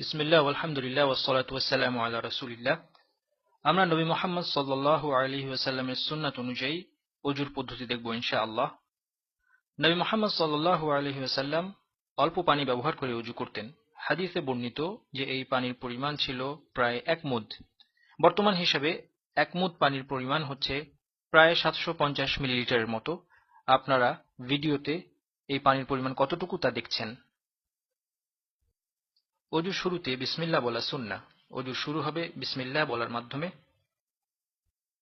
বিসমিল্লাহ আলহামদুলিল্লাহ ওসলাত ওয়াসালাম আল্লাহ রসুলিল্লাহ আমরা নবী মোহাম্মদ সাল্লাহ আলহি ওয়াসাল্লামের সুন্নাত অনুযায়ী অজুর পদ্ধতি দেখব ইনশা আল্লাহ নবী মোহাম্মদ সাল্লাহ আলহি ওয়াসাল্লাম অল্প পানি ব্যবহার করে অজু করতেন। হাদিসে বর্ণিত যে এই পানির পরিমাণ ছিল প্রায় এক মুদ। বর্তমান হিসাবে এক মুদ পানির পরিমাণ হচ্ছে প্রায় সাতশো পঞ্চাশ মিলিলিটারের মতো। আপনারা ভিডিওতে এই পানির পরিমাণ কতটুকু তা দেখছেন। অজু শুরুতে বিসমিল্লা বলা সুন্না অজু শুরু হবে বিসমিল্লা বলার মাধ্যমে।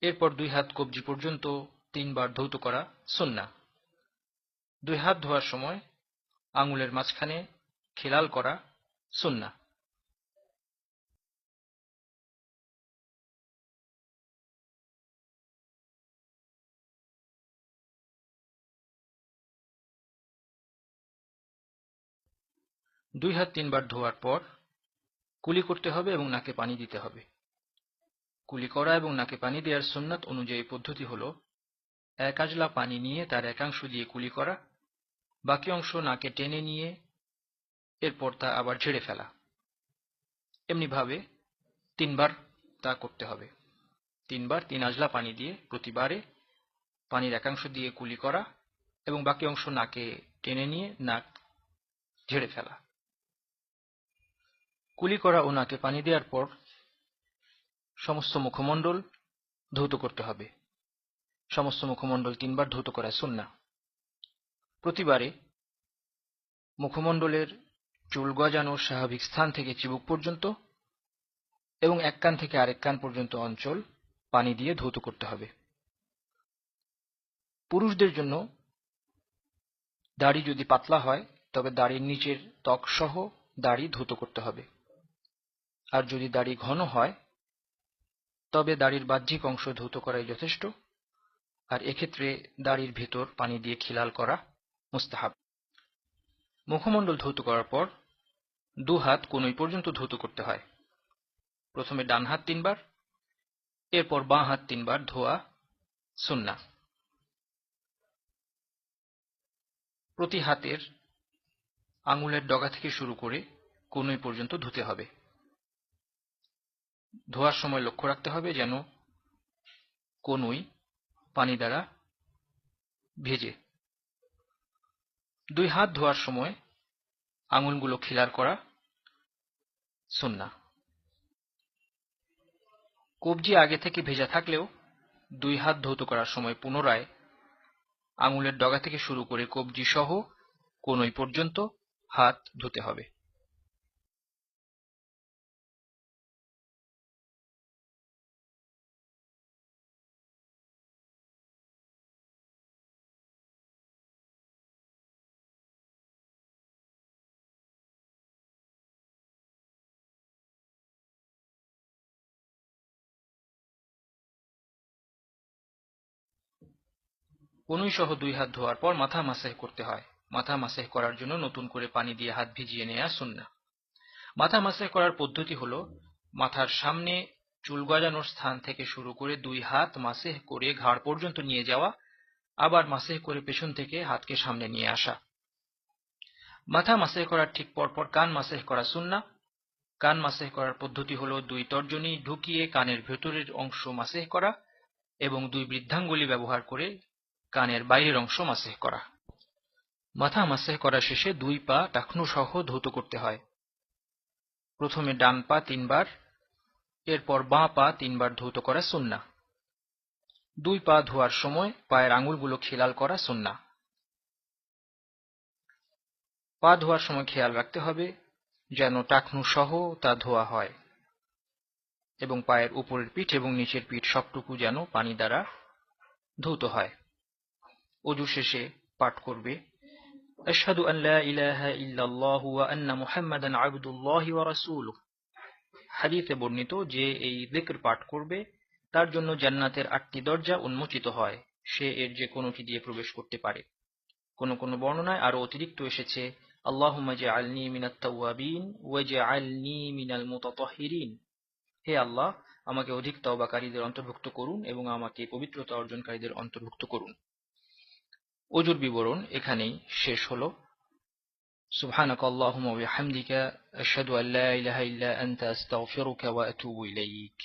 এরপর দুই হাত কবজি পর্যন্ত তিনবার ধৌত করা সুন্না দুই হাত ধোয়ার সময় আঙুলের মাঝখানে খেলাল করা সুন্না দুই হাত তিনবার ধোয়ার পর কুলি করতে হবে এবং নাকে পানি দিতে হবে। কুলি করা এবং নাকে পানি দেওয়ার সুন্নাত অনুযায়ী পদ্ধতি হল, এক আজলা পানি নিয়ে তার একাংশ দিয়ে কুলি করা, বাকি অংশ নাকে টেনে নিয়ে এরপর তা আবার ঝেড়ে ফেলা। এমনিভাবে তিনবার তা করতে হবে। তিনবার তিন আজলা পানি দিয়ে প্রতিবারে পানির একাংশ দিয়ে কুলি করা এবং বাকি অংশ নাকে টেনে নিয়ে নাক ঝেড়ে ফেলা। কুলি করা ওনাকে পানি দেওয়ার পর সমস্ত মুখমণ্ডল ধৌত করতে হবে। সমস্ত মুখমণ্ডল তিনবার ধৌত করা সুন্না প্রতিবারে মুখমণ্ডলের চুল গজানোর স্বাভাবিক স্থান থেকে চিবুক পর্যন্ত এবং এক কান থেকে আরেক কান পর্যন্ত অঞ্চল পানি দিয়ে ধৌত করতে হবে। পুরুষদের জন্য দাড়ি যদি পাতলা হয়, তবে দাড়ির নিচের ত্বক সহ দাড়ি ধৌত করতে হবে। আর যদি দাড়ি ঘন হয়, তবে দাড়ির বাহ্যিক অংশ ধৌত করাই যথেষ্ট। আর এক্ষেত্রে দাড়ির ভেতর পানি দিয়ে খিলাল করা মুস্তাহাব। মুখমণ্ডল ধৌত করার পর দু হাত কোনই পর্যন্ত ধৌত করতে হয়। প্রথমে ডান হাত তিনবার, এরপর বাঁ হাত তিনবার ধোয়া সুন্না। প্রতি হাতের আঙুলের ডগা থেকে শুরু করে কোনই পর্যন্ত ধুতে হবে। ধোয়ার সময় লক্ষ্য রাখতে হবে যেন কোনই পানি দ্বারা ভেজে। দুই হাত ধোয়ার সময় আঙুলগুলো খিলার করা সুন্না। কবজি আগে থেকে ভেজা থাকলেও দুই হাত ধৌত করার সময় পুনরায় আঙুলের ডগা থেকে শুরু করে কবজি সহ কোনই পর্যন্ত হাত ধুতে হবে। কনুই সহ দুই হাত ধোয়ার পর মাথা মাসাহ করতে হয়। মাথা মাসাহ করার জন্য নতুন করে পানি দিয়ে হাত ভিজিয়ে নেওয়া সুন্না মাথা মাসাহ করার পদ্ধতি হল, মাথার সামনে চুল গজানোর স্থান থেকে শুরু করে দুই হাত মাসেহ করে ঘাড় পর্যন্ত নিয়ে যাওয়া, আবার মাসেহ করে পেছন থেকে হাতকে সামনে নিয়ে আসা। মাথা মাসেহ করার ঠিক পরপর কান মাসেহ করা সুন্না কান মাসেহ করার পদ্ধতি হল, দুই তর্জনী ঢুকিয়ে কানের ভেতরের অংশ মাসেহ করা এবং দুই বৃদ্ধাঙ্গুলি ব্যবহার করে কানের বাইরের অংশ মাসেহ করা। মাথা মাসেহ করা শেষে দুই পা টাকনু সহ ধৌত করতে হয়। প্রথমে ডান পা তিনবার, এরপর বাঁ পা তিনবার ধৌত করা সুন্না দুই পা ধোয়ার সময় পায়ের আঙুলগুলো খেলাল করা সুন্না পা ধোয়ার সময় খেয়াল রাখতে হবে যেন টাকনু সহ তা ধোয়া হয় এবং পায়ের উপরের পিঠ এবং নিচের পিঠ সবটুকু যেন পানি দ্বারা ধৌত হয়। অজু শেষে পাঠ করবে। আশহাদু বর্ণিত যে এই যিকর পাঠ করবে, তার জন্য জান্নাতের আটটি দরজা উন্মোচিত হয়। সে এর যে কোনোটি দিয়ে প্রবেশ করতে পারে। কোন কোন বর্ণনায় আরও অতিরিক্ত এসেছে, আল্লাহুম্মা জাআলনি মিনাত তাওয়াবিন ওয়া জাআলনি মিনাল মুতাতাহহিরিন হে আল্লাহ, আমাকে অধিক তওবাকারীদের অন্তর্ভুক্ত করুন এবং আমাকে পবিত্রতা অর্জনকারীদের অন্তর্ভুক্ত করুন। অজুর বিবরণ এখানেই শেষ হল سبحانك اللهم وبحمدك أشهد أن لا إله إلا أنت أستغفرك وأتوب إليك